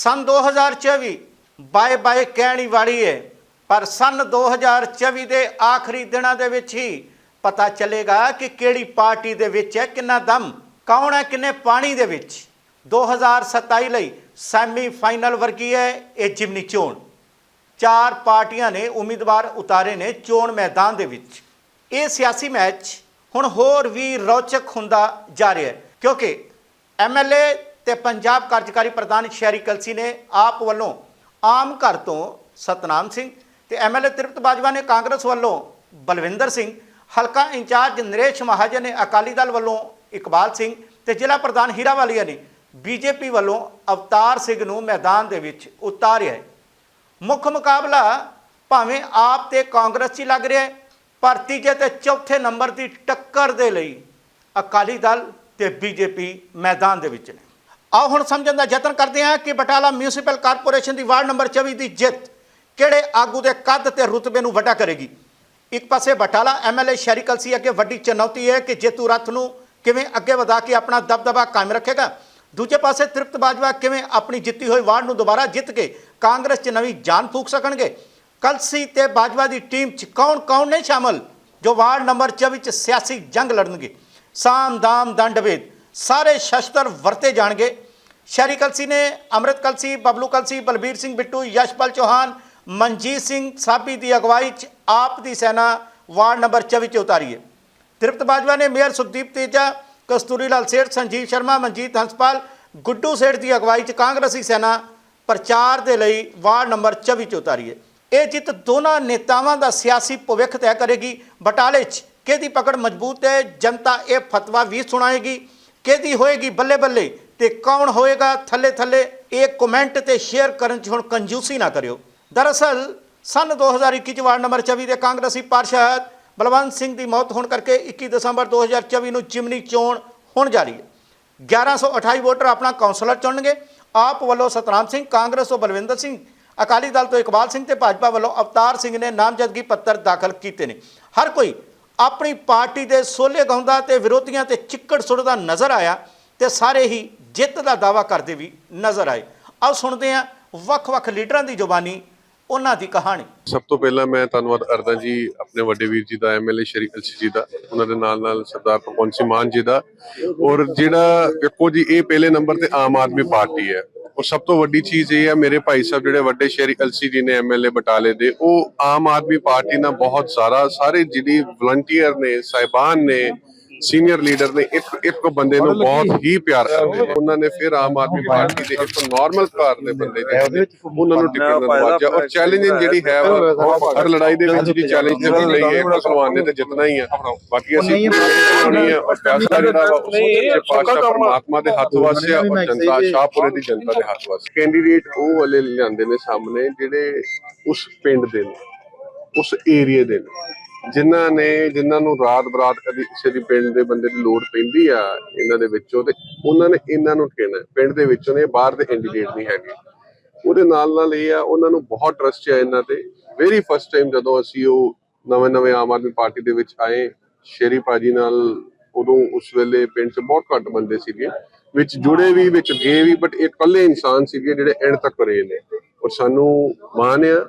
ਸਨ 2024 bye bye ਕਹਿਣੀ ਵਾਲੀ ਹੈ ਪਰ ਸਨ 2024 ਦੇ ਆਖਰੀ ਦਿਨਾਂ ਦੇ ਵਿੱਚ ਹੀ ਪਤਾ ਚੱਲੇਗਾ ਕਿ ਕਿਹੜੀ ਪਾਰਟੀ ਦੇ ਵਿੱਚ ਹੈ, ਕਿੰਨਾ ਦਮ, ਕੌਣ ਹੈ, ਕਿੰਨੇ ਪਾਣੀ ਦੇ ਵਿੱਚ। 2027 ਲਈ ਸੈਮੀ ਫਾਈਨਲ ਵਰਗੀ ਹੈ ਇਹ ਜਿਮਨੀ ਚੋਣ। ਚਾਰ ਪਾਰਟੀਆਂ ਨੇ ਉਮੀਦਵਾਰ ਉਤਾਰੇ ਨੇ ਚੋਣ ਮੈਦਾਨ ਦੇ ਵਿੱਚ। ਇਹ ਸਿਆਸੀ ਮੈਚ, ਹੁਣ ਹੋਰ ਵੀ ਰੌਚਕ ਹੁੰਦਾ ਜਾ ਰਿਹਾ ਹੈ, ਕਿਉਂਕਿ ਐਮਐਲਏ ਤੇ ਪੰਜਾਬ ਕਾਰਜਕਾਰੀ ਪ੍ਰਧਾਨ ਸ਼ਹਿਰੀ ਕਲਸੀ ਨੇ ਆਪ ਵੱਲੋਂ ਆਮ ਘਰ ਤੋਂ ਸਤਨਾਮ ਸਿੰਘ ਤੇ ਐਮਐਲਏ ਤ੍ਰਿਪਤ ਬਾਜਵਾ ਨੇ ਕਾਂਗਰਸ ਵੱਲੋਂ ਬਲਵਿੰਦਰ ਸਿੰਘ, ਹਲਕਾ ਇੰਚਾਰਜ ਨਰੇਸ਼ ਮਹਾਜਨ ਨੇ ਅਕਾਲੀ ਦਲ ਵੱਲੋਂ ਇਕਬਾਲ ਸਿੰਘ ਤੇ ਜ਼ਿਲ੍ਹਾ ਪ੍ਰਧਾਨ ਹੀਰਾ ਵਾਲੀਆ ਨੇ ਬੀਜੇਪੀ ਵੱਲੋਂ ਅਵਤਾਰ ਸਿੰਘ ਨੂੰ ਮੈਦਾਨ ਦੇ ਵਿੱਚ ਉਤਾਰਿਆ ਹੈ। ਮੁੱਖ ਮੁਕਾਬਲਾ ਭਾਵੇਂ ਆਪ ਤੇ ਕਾਂਗਰਸ 'ਚ ਹੀ ਲੱਗ ਰਿਹਾ ਹੈ, ਪਰ ਤੀਜੇ ਤੇ ਚੌਥੇ ਨੰਬਰ ਦੀ ਟੱਕਰ ਦੇ ਲਈ ਅਕਾਲੀ ਦਲ ਤੇ ਬੀਜੇਪੀ ਮੈਦਾਨ ਦੇ ਵਿੱਚ ਨੇ। ਆਓ ਹੁਣ ਸਮਝਣ ਦਾ ਯਤਨ ਕਰਦੇ ਹਾਂ ਕਿ ਬਟਾਲਾ ਮਿਊਨਿਸਪਲ ਕਾਰਪੋਰੇਸ਼ਨ ਦੀ ਵਾਰਡ ਨੰਬਰ 24 ਦੀ ਜਿੱਤ ਕਿਹੜੇ ਆਗੂ ਦੇ ਕੱਦ ਤੇ ਰੁਤਬੇ ਨੂੰ ਵੱਡਾ ਕਰੇਗੀ? ਇੱਕ ਪਾਸੇ ਬਟਾਲਾ ਐਮਐਲਏ ਸ਼ਹਿਰੀ ਕਲਸੀ ਅੱਗੇ ਵੱਡੀ ਚੁਣੌਤੀ ਹੈ ਕਿ ਜੇਤੂ ਰੱਥ ਨੂੰ ਕਿਵੇਂ ਅੱਗੇ ਵਧਾ ਕੇ ਆਪਣਾ ਦਬਦਬਾ ਕਾਇਮ ਰੱਖੇਗਾ? ਦੂਜੇ ਪਾਸੇ ਤ੍ਰਿਪਤ ਬਾਜਵਾ ਕਿਵੇਂ ਆਪਣੀ ਜਿੱਤੀ ਹੋਈ ਵਾਰਡ ਨੂੰ ਦੁਬਾਰਾ ਜਿੱਤ ਕੇ ਕਾਂਗਰਸ 'ਚ ਨਵੀਂ ਜਾਨ ਫੂਕ ਸਕਣਗੇ? ਕਲਸੀ ਤੇ ਬਾਜਵਾ ਦੀ ਟੀਮ 'ਚ ਕੌਣ-ਕੌਣ ਨੇ ਸ਼ਾਮਲ ਜੋ ਵਾਰਡ ਨੰਬਰ 24 'ਚ ਸਿਆਸੀ ਜੰਗ ਲੜਨਗੇ? ਸਾਮ ਦਾਮ ਦੰਡਵੇਦ ਸਾਰੇ ਸ਼ਸਤਰ ਵਰਤੇ ਜਾਣਗੇ। ਸ਼ਹਿਰੀ ਕਲਸੀ ਨੇ ਅੰਮ੍ਰਿਤ ਕਲਸੀ, ਬਬਲੂ ਕਲਸੀ, ਬਲਬੀਰ ਸਿੰਘ ਬਿੱਟੂ, ਯਸ਼ਪਾਲ ਚੌਹਾਨ, ਮਨਜੀਤ ਸਿੰਘ ਸਾਬੀ ਦੀ ਅਗਵਾਈ 'ਚ ਆਪ ਦੀ ਸੈਨਾ ਵਾਰਡ ਨੰਬਰ 24 'ਚ ਉਤਾਰੀ ਹੈ। ਤ੍ਰਿਪਤ ਬਾਜਵਾ ਨੇ ਮੇਅਰ ਸੁਖਦੀਪ ਤੇਜਾ, ਕਸਤੂਰੀ ਲਾਲ ਸੇਠ, ਸੰਜੀਵ ਸ਼ਰਮਾ, ਮਨਜੀਤ ਹੰਸਪਾਲ, ਗੁੱਡੂ ਸੇਠ ਦੀ ਅਗਵਾਈ 'ਚ ਕਾਂਗਰਸੀ ਸੈਨਾ ਪ੍ਰਚਾਰ ਦੇ ਲਈ ਵਾਰਡ ਨੰਬਰ 24 'ਚ ਉਤਾਰੀ ਹੈ। ਇਹ ਜਿੱਤ ਦੋਨਾਂ ਨੇਤਾਵਾਂ ਦਾ ਸਿਆਸੀ ਭਵਿੱਖ ਤੈਅ ਕਰੇਗੀ। ਬਟਾਲੇ 'ਚ ਕਿਹਦੀ ਪਕੜ ਮਜ਼ਬੂਤ ਹੈ? ਜਨਤਾ ਇਹ ਫਤਵਾ ਵੀ ਸੁਣਾਏਗੀ। ਕਿਹਦੀ ਹੋਏਗੀ ਬੱਲੇ ਬੱਲੇ ਤੇ ਕੌਣ ਹੋਏਗਾ ਥੱਲੇ ਥੱਲੇ? ਇਹ ਕਮੈਂਟ ਤੇ ਸ਼ੇਅਰ ਕਰਨ 'ਚ ਹੁਣ ਕੰਜੂਸੀ ਨਾ ਕਰਿਓ। ਦਰਅਸਲ ਸਨ 2021 ਚ ਵਾਰਡ ਨੰਬਰ 24 ਦੇ ਕਾਂਗਰਸੀ ਪਾਰਸ਼ਦ ਬਲਵੰਤ ਸਿੰਘ ਦੀ ਮੌਤ ਹੋਣ ਕਰਕੇ 21 ਦਸੰਬਰ 2024 ਨੂੰ ਚਿਮਨੀ ਚੋਣ ਹੋਣ ਜਾ ਰਹੀ ਹੈ। 1128 ਵੋਟਰ ਆਪਣਾ ਕਾਉਂਸਲਰ ਚੁਣਨਗੇ। ਆਪ ਵੱਲੋਂ ਸਤਨਾਮ ਸਿੰਘ, ਕਾਂਗਰਸ ਤੋਂ ਬਲਵਿੰਦਰ ਸਿੰਘ, ਅਕਾਲੀ ਦਲ ਤੋਂ ਇਕਬਾਲ ਸਿੰਘ ਤੇ ਭਾਜਪਾ ਵੱਲੋਂ ਅਵਤਾਰ ਸਿੰਘ ਨੇ ਨਾਮਜ਼ਦਗੀ ਪੱਤਰ ਦਾਖਲ ਕੀਤੇ ਨੇ। ਹਰ ਕੋਈ ਆਪਣੀ ਪਾਰਟੀ ਦੇ ਸੋਲੇ ਗਾਉਂਦਾ ਤੇ ਵਿਰੋਧੀਆਂ ਤੇ ਚਿੱਕੜ ਸੁੱਟਦਾ ਨਜ਼ਰ ਆਇਆ ਤੇ ਸਾਰੇ ਹੀ ਜਿੱਤ ਦਾ ਦਾਵਾ ਕਰਦੇ ਵੀ ਨਜ਼ਰ ਆਏ। ਆਓ ਸੁਣਦੇ ਹਾਂ ਵੱਖ-ਵੱਖ ਲੀਡਰਾਂ ਦੀ ਜ਼ੁਬਾਨੀ, ਉਹਨਾਂ ਦੀ ਕਹਾਣੀ। ਸਭ ਤੋਂ ਪਹਿਲਾਂ ਮੈਂ ਧੰਨਵਾਦ ਅਰਦਾ ਜੀ ਆਪਣੇ ਵੱਡੇ ਵੀਰ ਜੀ ਦਾ ਐਮਐਲਏ ਸ਼੍ਰੀ ਕਲਸੀ ਜੀ ਦਾ, ਉਹਨਾਂ ਦੇ ਨਾਲ ਨਾਲ ਸਰਦਾਰ ਭਗਵੰਤ ਸਿੰਘ ਮਾਨ ਜੀ ਦਾ। ਔਰ ਜਿਹੜਾ ਦੇਖੋ ਜੀ, ਇਹ ਪਹਿਲੇ ਨੰਬਰ ਤੇ ਆਮ ਆਦਮੀ ਪਾਰਟੀ ਹੈ। ਔਰ ਸਭ ਤੋਂ ਵੱਡੀ ਚੀਜ਼ ਇਹ ਹੈ, ਮੇਰੇ ਭਾਈ ਸਾਹਿਬ ਜਿਹੜੇ ਵੱਡੇ ਸ਼ਹਿਰੀ ਅਲਸੀ ਜੀ ਨੇ ਐਮਐਲਏ ਬਟਾਲੇ ਦੇ, ਉਹ ਆਮ ਆਦਮੀ ਪਾਰਟੀ ਨਾਲ ਬਹੁਤ ਸਾਰਾ, ਸਾਰੇ ਜਿਹੜੀ ਵਲੰਟੀਅਰ ਨੇ, ਸਾਹਿਬਾਨ ਨੇ ਸੀਨੀਅਰ ਲੀਡਰ ਨੇ ਇੱਕ ਇੱਕ ਬੰਦੇ ਨੂੰ ਬਹੁਤ ਹੀ ਪਿਆਰ ਕਰਦੇ ਨੇ। ਉਹਨਾਂ ਨੇ ਫਿਰ ਆਮ ਆਦਮੀ ਪਾਰਟੀ ਦੇ ਇੱਕ ਨਾਰਮਲ ਘਰ ਦੇ ਬੰਦੇ ਜਿਹੜੇ ਨੇ ਉਹਨਾਂ ਨੂੰ ਟਿਕਟ ਦਿਲਵਾਇਆ ਔਰ ਚੈਲੰਜਿੰਗ ਜਿਹੜੀ ਹੈ ਉਹ ਹਰ ਲੜਾਈ ਦੇ ਵਿੱਚ ਦੀ ਚੈਲੰਜ ਜਿਹੜੀ ਲਈ ਹੈ। ਮੁਸਲਮਾਨ ਨੇ ਤੇ ਜਿੱਤਣਾ ਹੀ ਹੈ ਬਾਕੀ ਅਸੀਂ ਨਹੀਂ ਹੈ ਔਰ ਫੈਸਲਾ ਜਿਹੜਾ ਵਾ ਉਹ ਸੱਚੇ ਪਾਤਸ਼ਾਹ ਪਰਮਾਤਮਾ ਦੇ ਹੱਥ ਵਾਸਿਆ ਔਰ ਜਨਤਾ ਸ਼ਾਹਪੁਰੇ ਦੀ ਜਨਤਾ ਦੇ ਹੱਥ ਵਾਸਤੇ ਕੈਂਡੀਡੇਟ ਉਹ ਵਾਲੇ ਲਿਆਂਦੇ ਨੇ ਸਾਹਮਣੇ ਜਿਹੜੇ ਉਸ ਪਿੰਡ ਦੇ ਨੇ ਉਸ ਏਰੀਏ ਦੇ ਨੇ। ਜਿਨ੍ਹਾਂ ਨੇ, ਜਿਨ੍ਹਾਂ ਨੂੰ ਰਾਤ ਬਰਾਤ ਕਦੀ ਕਿਸੇ ਦੀ ਪਿੰਡ ਦੇ ਬੰਦੇ ਦੀ ਲੋੜ ਪੈਂਦੀ ਆ ਇਹਨਾਂ ਦੇ ਵਿੱਚੋਂ ਤੇ ਉਹਨਾਂ ਨੇ ਇਹਨਾਂ ਨੂੰ ਠੇਣਾ ਪਿੰਡ ਦੇ ਵਿੱਚੋਂ ਨੇ, ਬਾਹਰ ਦੇ ਕੈਂਡੀਡੇਟ ਨਹੀਂ ਹੈਗੇ। ਉਹਦੇ ਨਾਲ ਨਾਲ ਇਹ ਆ, ਉਹਨਾਂ ਨੂੰ ਬਹੁਤ ਟਰਸਟ ਹੈ ਇਹਨਾਂ ਤੇ। ਵੈਰੀ ਫਸਟ ਟਾਈਮ ਜਦੋਂ ਅਸੀਂ ਉਹ ਨਵੇਂ ਨਵੇਂ ਆਮ ਆਦਮੀ ਪਾਰਟੀ ਦੇ ਵਿੱਚ ਆਏ, ਸ਼ੇਰੀ ਭਾਜੀ ਨਾਲ ਉਦੋਂ ਉਸ ਵੇਲੇ ਪਿੰਡ 'ਚ ਬਹੁਤ ਘੱਟ ਬੰਦੇ ਸੀਗੇ, ਵਿੱਚ ਜੁੜੇ ਵੀ, ਵਿੱਚ ਗਏ ਵੀ ਬਟ ਇਹ ਕੱਲੇ ਇਨਸਾਨ ਸੀਗੇ ਜਿਹੜੇ ਐਂਡ ਤੱਕ ਰਹੇ ਨੇ। ਔਰ ਸਾਨੂੰ ਮਾਣ ਆ,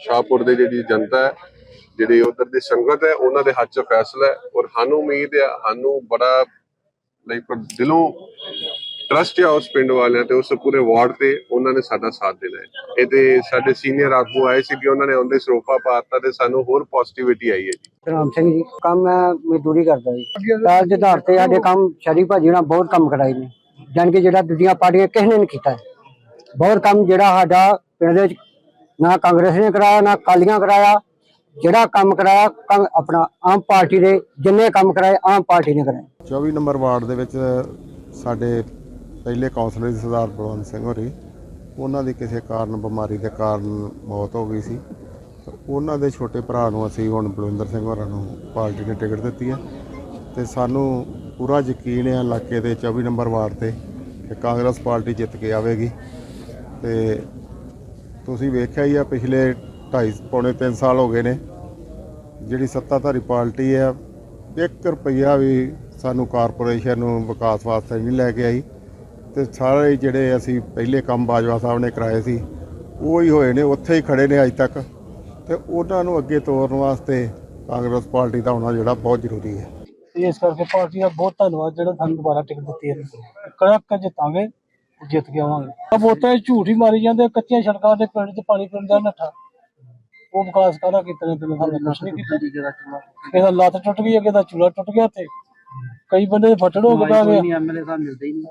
ਸ਼ਾਹਪੁਰ ਦੇ ਜਿਹੜੀ ਜਨਤਾ ਹੈ ਜਿਹੜੀ ਉਧਰ ਦੀ ਸੰਗਤ ਹੈ, ਉਹਨਾਂ ਦੇ ਹੱਥ 'ਚ ਫੈਸਲਾ ਹੈ ਔਰ ਸਾਨੂੰ ਉਮੀਦ ਹੈ, ਸਾਨੂੰ ਬੜਾ ਲਾਈਕ ਦਿਲੋਂ ਟਰਸਟ ਹੈ ਉਸ ਪਿੰਡ ਵਾਲਿਆਂ ਤੇ, ਉਸ ਪੂਰੇ ਵਾਰਡ ਤੇ ਉਹਨਾਂ ਨੇ ਸਾਡਾ ਸਾਥ ਦੇਣਾ ਹੈ। ਇਹ ਸਾਡੇ ਸੀਨੀਅਰ ਆਗੂ ਆਏ ਸੀ ਕਿ ਉਹਨਾਂ ਨੇ ਆਉਂਦੇ ਸਰੋਪਾ ਪਾਤਾ ਤੇ ਸਾਨੂੰ ਹੋਰ ਪੋਜ਼ਿਟਿਵਿਟੀ ਆਈ ਹੈ ਜੀ। ਰਾਮ ਸਿੰਘ ਜੀ, ਕੰਮ ਮੈਂ ਮਜ਼ਦੂਰੀ ਕਰਦਾ ਜੀ। ਪਹਿਲ ਦੇ ਆਧਾਰ ਤੇ ਸਾਡੇ ਕੰਮ ਸ਼ਰੀ ਭਾਜੀ ਨਾਲ ਬਹੁਤ ਕੰਮ ਕਰਾਏ ਨੇ। ਜਾਣੀ ਕਿ ਜਿਹੜਾ ਦੂਜੀਆਂ ਪਾਰਟੀਆਂ ਕਿਸੇ ਨੇ ਨਹੀਂ ਕੀਤਾ ਬਹੁਤ ਕੰਮ ਜਿਹੜਾ ਸਾਡਾ ਪਿੰਡ ਦੇ ਵਿੱਚ ਨਾ ਕਾਂਗਰਸ ਨੇ ਕਰਾਇਆ, ਨਾ ਕਾਲੀਆਂ ਕਰਾਇਆ ਜਿਹੜਾ ਕੰਮ ਕਰਾਇਆ, ਕੰਮ ਆਪਣਾ ਆਮ ਪਾਰਟੀ ਦੇ ਜਿੰਨੇ ਕੰਮ ਕਰਾਏ, ਆਮ ਪਾਰਟੀ ਨੇ ਕਰਾਏ। 24 ਨੰਬਰ ਵਾਰਡ ਦੇ ਵਿੱਚ ਸਾਡੇ ਪਹਿਲੇ ਕਾਉਂਸਲਰ ਸੀ ਸਰਦਾਰ ਬਲਵੰਤ ਸਿੰਘ ਹੋਰੀ। ਉਹਨਾਂ ਦੀ ਕਿਸੇ ਕਾਰਨ ਬਿਮਾਰੀ ਦੇ ਕਾਰਨ ਮੌਤ ਹੋ ਗਈ ਸੀ। ਉਹਨਾਂ ਦੇ ਛੋਟੇ ਭਰਾ ਨੂੰ ਅਸੀਂ ਹੁਣ ਬਲਵਿੰਦਰ ਸਿੰਘ ਹੋਰਾਂ ਨੂੰ ਪਾਰਟੀ ਨੇ ਟਿਕਟ ਦਿੱਤੀ ਹੈ। ਤੇ ਸਾਨੂੰ ਪੂਰਾ ਯਕੀਨ ਹੈ ਇਲਾਕੇ ਦੇ 24 ਨੰਬਰ ਵਾਰਡ ਤੇ ਕਿ ਕਾਂਗਰਸ ਪਾਰਟੀ ਜਿੱਤ ਕੇ ਆਵੇਗੀ। ਤੇ ਤੁਸੀਂ ਵੇਖਿਆ ਹੀ ਆ, ਪਿਛਲੇ ਢਾਈ, ਪੌਣੇ 3 ਸਾਲ ਹੋ ਗਏ ਨੇ। ਜਿਹੜੀ ਸੱਤਾਧਾਰੀ ਪਾਰਟੀ ਹੈ 1 ਰੁਪਈਆ ਵੀ ਸਾਨੂੰ ਕਾਰਪੋਰੇਸ਼ਨ ਨੂੰ ਵਿਕਾਸ ਵਾਸਤੇ ਨਹੀਂ ਲੈ ਕੇ ਆਈ। ਤੇ ਸਾਰੇ ਜਿਹੜੇ ਅਸੀਂ ਪਹਿਲੇ ਕੰਮ ਬਾਜਵਾ ਸਾਹਿਬ ਨੇ ਕਰਾਏ ਸੀ, ਉਹ ਹੀ ਹੋਏ ਨੇ, ਉੱਥੇ ਹੀ ਖੜੇ ਨੇ ਅੱਜ ਤੱਕ। ਤੇ ਉਹਨਾਂ ਨੂੰ ਅੱਗੇ ਤੋਰਨ ਵਾਸਤੇ ਕਾਂਗਰਸ ਪਾਰਟੀ ਦਾ ਹੋਣਾ ਜਿਹੜਾ ਬਹੁਤ ਜ਼ਰੂਰੀ ਹੈ। ਇਸ ਕਰਕੇ ਪਾਰਟੀ ਦਾ ਬਹੁਤ ਧੰਨਵਾਦ, ਜਿਹੜਾ ਸਾਨੂੰ ਦੁਬਾਰਾ ਟਿਕਟ ਦਿੱਤੀ ਹੈ। ਕੜਕ ਜਿੱਤਾਂਗੇ ਜਿੱਤ ਕੇ ਆਵਾਂਗੇ। ਆ ਵੋਟਾਂ ਝੂਠ ਹੀ ਮਾਰੀ ਜਾਂਦੇ ਕੱਚੀਆਂ ਸੜਕਾਂ ਦੇ ਪਿੰਡ 'ਚ ਪਾਣੀ ਪਿੰਡ ਦਾ ਨੱਠਾ। ਉਹ ਵਿਕਾਸ ਕਾਹਦਾ ਕੀਤਾ ਨੇ ਪਿੰਡ ਸਾਹਮਣੇ ਕੁਛ ਨਹੀਂ ਕੀਤਾ। ਇਹਦਾ ਲੱਤ ਟੁੱਟ ਗਈ, ਅੱਗੇ ਦਾ ਚੂਲਾ ਟੁੱਟ ਗਿਆ ਤੇ ਕਈ ਬੰਦੇ ਫੱਟੜ ਹੋ ਗਿਆ ਗਿਆ ਐਮਐਲਏ ਸਾਹਿਬ ਮਿਲਦੇ ਹੀ ਨਹੀਂ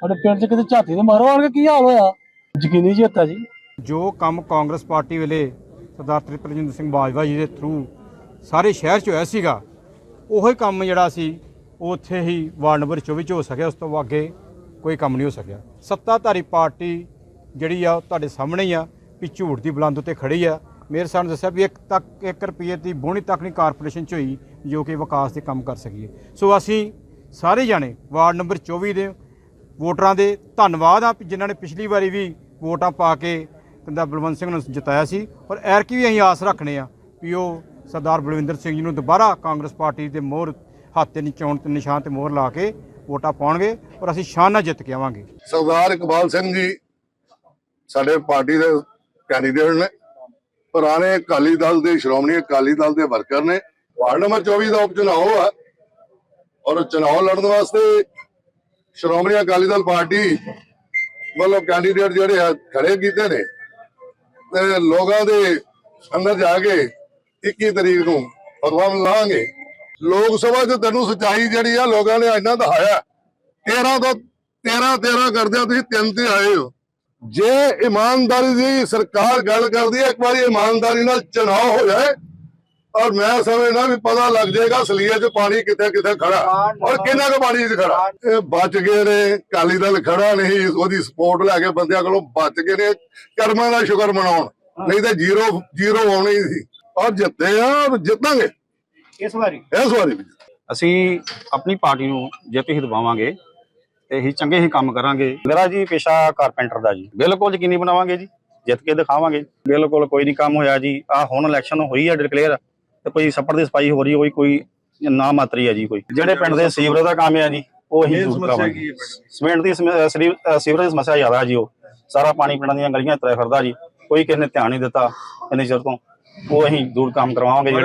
ਸਾਡੇ ਪਿੰਡ 'ਚ ਕਿਤੇ ਝਾਤੀ ਦੇ ਮਾਰੋ ਆਣ ਕੇ ਕੀ ਹਾਲ ਹੋਇਆ? ਯਕੀਨੀ ਜਿੱਤਾ ਜੀ। ਜੋ ਕੰਮ ਕਾਂਗਰਸ ਪਾਰਟੀ ਵੇਲੇ ਸਰਦਾਰ ਤ੍ਰਿਪਰਜਿੰਦਰ ਸਿੰਘ ਬਾਜਵਾ ਜੀ ਦੇ ਥਰੂ ਸਾਰੇ ਸ਼ਹਿਰ 'ਚ ਹੋਇਆ ਸੀਗਾ, ਉਹੀ ਕੰਮ ਜਿਹੜਾ ਸੀ, ਉਹ ਉੱਥੇ ਹੀ ਵਾਰਡ ਨੰਬਰ 24 'ਚ ਹੋ ਸਕਿਆ, ਉਸ ਤੋਂ ਅੱਗੇ ਕੋਈ ਕੰਮ ਨਹੀਂ ਹੋ ਸਕਿਆ। ਸੱਤਾਧਾਰੀ ਪਾਰਟੀ ਜਿਹੜੀ ਆ, ਉਹ ਤੁਹਾਡੇ ਸਾਹਮਣੇ ਹੀ ਆ, ਵੀ ਝੂਠ ਦੀ ਬੁਲੰਦ ਉੱਤੇ ਖੜੀ ਆ। ਮੇਅਰ ਸਾਹਿਬ ਨੇ ਦੱਸਿਆ ਵੀ ਇੱਕ ਤੱਕ 1 ਰੁਪਏ ਦੀ ਬੋਣੀ ਤੱਕ ਨਹੀਂ ਕਾਰਪੋਰੇਸ਼ਨ 'ਚ ਹੋਈ ਜੋ ਕਿ ਵਿਕਾਸ ਦੇ ਕੰਮ ਕਰ ਸਕੀਏ। ਸੋ ਅਸੀਂ ਸਾਰੇ ਜਾਣੇ ਵਾਰਡ ਨੰਬਰ 24 ਦੇ ਵੋਟਰਾਂ ਦੇ ਧੰਨਵਾਦ ਆ ਵੀ ਜਿਨ੍ਹਾਂ ਨੇ ਪਿਛਲੀ ਵਾਰੀ ਵੀ ਵੋਟਾਂ ਪਾ ਕੇ ਕਹਿੰਦਾ ਬਲਵੰਤ ਸਿੰਘ ਨੂੰ ਜਿਤਾਇਆ ਸੀ। ਔਰ ਐਰਕੀ ਵੀ ਅਸੀਂ ਆਸ ਰੱਖਣੇ ਆ ਵੀ ਉਹ ਸਰਦਾਰ ਬਲਵਿੰਦਰ ਸਿੰਘ ਜੀ ਨੂੰ ਦੁਬਾਰਾ ਕਾਂਗਰਸ ਪਾਰਟੀ ਦੇ ਮੋਹਰ ਹੱਥ ਤੇ ਨਿਚਾਉਣ ਤੇ ਨਿਸ਼ਾਨ ਤੇ ਮੋਹਰ ਲਾ ਕੇ ਵੋਟਾਂ ਪਾਉਣਗੇ ਔਰ ਅਸੀਂ ਸ਼ਾਨ ਨਾਲ ਜਿੱਤ ਕੇ ਆਵਾਂਗੇ। ਸਰਦਾਰ ਇਕਬਾਲ ਸਿੰਘ ਜੀ ਸਾਡੇ ਪਾਰਟੀ ਦੇ ਕੈਂਡੀਡੇਟ ਨੇ। ਪੁਰਾਣੇ ਅਕਾਲੀ ਦਲ ਦੇ, ਸ਼੍ਰੋਮਣੀ ਅਕਾਲੀ ਦਲ ਦੇ ਵਰਕਰ ਨੇ, ਵਾਰਡ ਨੰਬਰ 24 ਦਾ ਉਪਚੁਣਾਵ ਆ। ਔਰ ਚੁਣਾਵ ਲੜਨ ਵਾਸਤੇ ਸ਼੍ਰੋਮਣੀ ਅਕਾਲੀ ਦਲ ਪਾਰਟੀ ਵੱਲੋਂ ਕੈਂਡੀਡੇਟ ਜਿਹੜੇ ਖੜੇ ਕੀਤੇ ਨੇ। ਤੇ ਲੋਕਾਂ ਦੇ ਅੰਦਰ ਜਾ ਕੇ 21 ਤਰੀਕ ਨੂੰ ਫਤਵਾ ਲਾਵਾਂਗੇ ਲੋਕ ਸਭਾ 'ਚ ਤੈਨੂੰ ਸਚਾਈ ਜਿਹੜੀ ਆ, ਲੋਕਾਂ ਨੇ ਇੰਨਾ ਦਿਖਾਇਆ। 13 ਤੋਂ 13 13 ਕਰਦਿਆਂ ਤੁਸੀਂ ਤਿੰਨ ਤੇ ਆਏ ਹੋ। ਜੇ ਇਮਾਨਦਾਰੀ ਦੀ ਸਰਕਾਰ ਗੱਲ ਕਰਦੀ ਹੈ ਇੱਕ ਵਾਰੀ ਇਮਾਨਦਾਰੀ ਨਾਲ ਚੁਣਾਵ ਹੋ ਜਾਏ ਔਰ ਮੈਂ ਸਮਝਦਾ ਵੀ ਪਤਾ ਲੱਗ ਜਾਏਗਾ ਅਸਲੀਅਤ 'ਚ ਪਾਣੀ ਕਿੱਥੇ ਕਿੱਥੇ ਖੜਾ ਔਰ ਕਿੰਨਾ ਕੁ ਪਾਣੀ 'ਚ ਖੜਾ। ਇਹ ਬਚ ਗਏ ਨੇ ਕਾਲੀ ਦਲ ਖੜਾ ਨਹੀਂ ਉਹਦੀ ਸਪੋਰਟ ਲੈ ਕੇ ਬੰਦਿਆਂ ਕੋਲੋਂ ਬਚ ਗਏ ਨੇ ਕਰਮਾਂ ਦਾ ਸ਼ੁਕਰ ਮਨਾਉਣ ਨਹੀਂ ਤਾਂ ਜ਼ੀਰੋ ਜ਼ੀਰੋ ਆਉਣੀ ਸੀ। ਔਰ ਜਿੱਤੇ ਆ ਔਰ ਜਿੱਤਾਂਗੇ। ਇਸ ਵਾਰੀ। ਇਸ ਵਾਰੀ ਵੀ ਅਸੀਂ ਆਪਣੀ ਪਾਰਟੀ ਨੂੰ ਜਿੱਤ ਹੀ ਦਿਵਾਵਾਂਗੇ। ਤੇ ਅਸੀਂ ਚੰਗੇ ਹੀ ਕੰਮ ਕਰਾਂਗੇ। ਮੇਰਾ ਜੀ ਪੇਸ਼ਾ ਕਾਰਪੈਂਟਰ ਦਾ ਜੀ। ਬਿਲਕੁਲ ਯਕੀਨੀ ਬਣਾਵਾਂਗੇ ਜੀ ਜਿੱਤ ਕੇ ਦਿਖਾਵਾਂਗੇ। ਬਿਲਕੁਲ ਕੋਈ ਨਹੀਂ ਕੰਮ ਹੋਇਆ ਜੀ। ਆ ਹੁਣ ਇਲੈਕਸ਼ਨ ਹੋਈ ਹੈ ਡਿਕਲੇਅਰ ਤੇ ਕੋਈ ਛੱਪੜ ਦੀ ਸਫ਼ਾਈ ਹੋ ਰਹੀ ਹੋਈ ਕੋਈ ਨਾ ਮਾਤਰੀ ਹੈ ਜੀ ਕੋਈ। ਜਿਹੜੇ ਪਿੰਡ ਦੇ ਸੀਵਰੇਜ ਦਾ ਕੰਮ ਹੈ ਜੀ ਉਹ ਹੀ ਦੂਰ ਕਰਾਵਾਂਗੇ ਸੀਮੈਂਟ ਦੀ? ਸੀਵਰੇਜ ਦੀ ਸਮੱਸਿਆ ਜ਼ਿਆਦਾ ਹੈ ਜੀ ਉਹ। ਸਾਰਾ ਪਾਣੀ ਪਿੰਡਾਂ ਦੀਆਂ ਗਲੀਆਂ ਤਰੇ ਫਿਰਦਾ ਜੀ। ਕੋਈ ਕਿਸੇ ਨੇ ਧਿਆਨ ਨਹੀਂ ਦਿੱਤਾ ਇੰਨੇ ਚਿਰ ਤੋਂ। ਉਹ ਅਸੀਂ ਦੂਰ ਕੰਮ ਕਰਵਾਵਾਂਗੇ